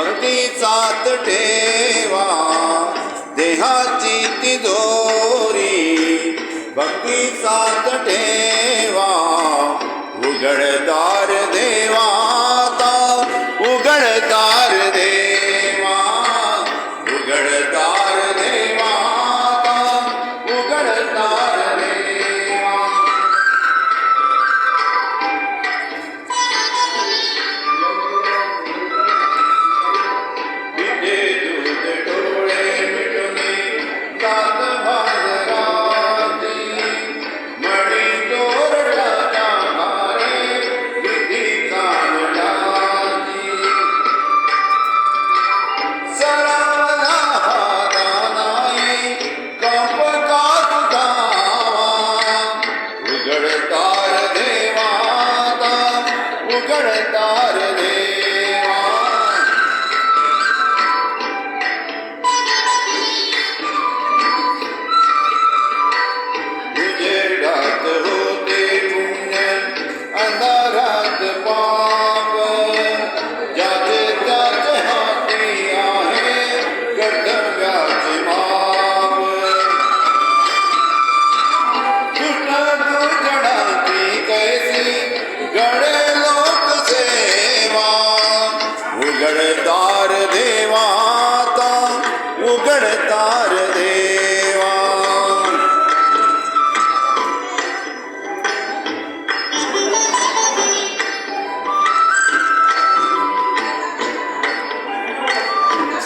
भक्तीचात ठेवा देहाची तिजोरी भक्तीचात ठेवा उघडतार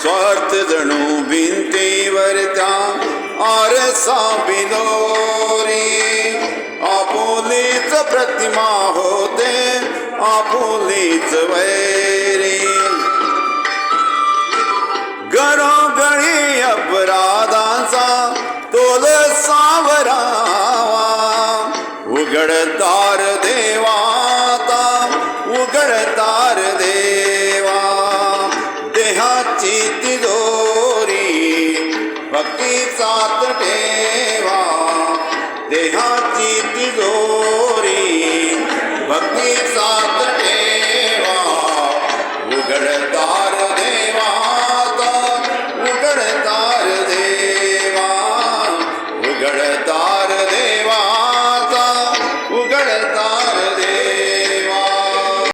स्वार्थ जणू भिंतीवरता आरसा बिलोरी आपुलीच प्रतिमा होते आपुलीच वैरी. घरोघरी अपराधांचा तोल सावरावा. उघडता Hey,